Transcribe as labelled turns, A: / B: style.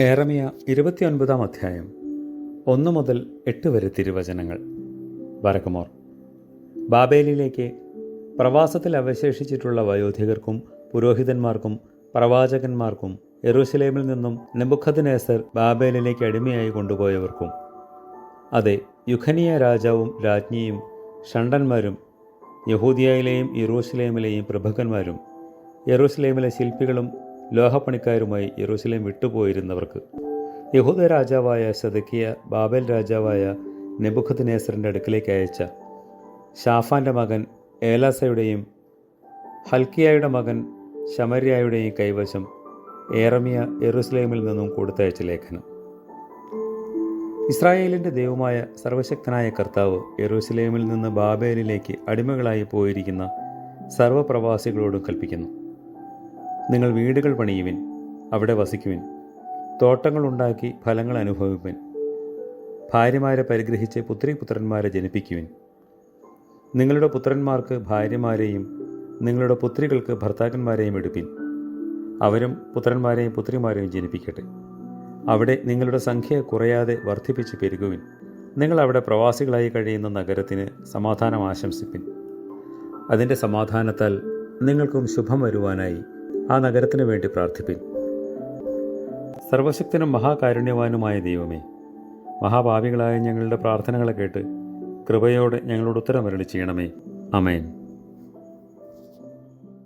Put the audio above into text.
A: ഏറമിയ ഇരുപത്തിയൊൻപതാം അധ്യായം ഒന്ന് മുതൽ എട്ട് വരെ തിരുവചനങ്ങൾ. വരക്കുമോർ ബാബേലിലേക്ക് പ്രവാസത്തിൽ അവശേഷിച്ചിട്ടുള്ള വയോധികർക്കും പുരോഹിതന്മാർക്കും പ്രവാചകന്മാർക്കും എറുസലേമിൽ നിന്നും നെബുഖദ്നേസർ ബാബേലിലേക്ക് അടിമയായി കൊണ്ടുപോയവർക്കും അതെ യുഖനിയ രാജാവും രാജ്ഞിയും ഷണ്ടന്മാരും യഹൂദിയയിലെയും യെറൂശലേമിലെയും പ്രഭുക്കന്മാരും യെറൂസലേമിലെ ശില്പികളും ലോഹപ്പണിക്കാരുമായി യെറൂസലേം വിട്ടുപോയിരുന്നവർക്ക്. യഹൂദ രാജാവായ സദക്കിയ ബാബേൽ രാജാവായ നെബുഖത് നേസറിന്റെ അടുക്കിലേക്ക് അയച്ച ഷാഫാന്റെ മകൻ ഏലാസയുടെയും ഹൽക്കിയായുടെ മകൻ ശമര്യായുടെയും കൈവശം ഏറമിയ യെറൂസലേമിൽ നിന്നും കൊടുത്തയച്ച ലേഖനം. ഇസ്രായേലിന്റെ ദൈവമായ സർവശക്തനായ കർത്താവ് യെറൂസലേമിൽ നിന്ന് ബാബേലിലേക്ക് അടിമകളായി പോയിരിക്കുന്ന സർവപ്രവാസികളോടും കൽപ്പിക്കുന്നു. നിങ്ങൾ വീടുകൾ പണിയുവിൻ അവിടെ വസിക്കുവിൻ തോട്ടങ്ങൾ ഉണ്ടാക്കി ഫലങ്ങൾ അനുഭവിപ്പിൻ ഭാര്യമാരെ പരിഗ്രഹിച്ച് പുത്രി പുത്രന്മാരെ ജനിപ്പിക്കുവിൻ. നിങ്ങളുടെ പുത്രന്മാർക്ക് ഭാര്യമാരെയും നിങ്ങളുടെ പുത്രികൾക്ക് ഭർത്താക്കന്മാരെയും എടുപ്പിൻ. അവരും പുത്രന്മാരെയും പുത്രിമാരെയും ജനിപ്പിക്കട്ടെ. അവിടെ നിങ്ങളുടെ സംഖ്യ കുറയാതെ വർദ്ധിപ്പിച്ച് പെരുകുവിൻ. നിങ്ങൾ അവിടെ പ്രവാസികളായി കഴിയുന്ന നഗരത്തിന് സമാധാനം ആശംസിപ്പിൻ. അതിന്റെ സമാധാനത്താൽ നിങ്ങൾക്കും ശുഭം വരുവാനായി ആ നഗരത്തിനു വേണ്ടി പ്രാർത്ഥിപ്പിൻ. സർവശക്തനും മഹാകാരുണ്യവാനുമായ ദൈവമേ മഹാഭാവികളായ ഞങ്ങളുടെ പ്രാർത്ഥനകളെ കേട്ട് കൃപയോടെ ഞങ്ങളോട് ഉത്തരം വരളി ചെയ്യണമേ. അമേൻ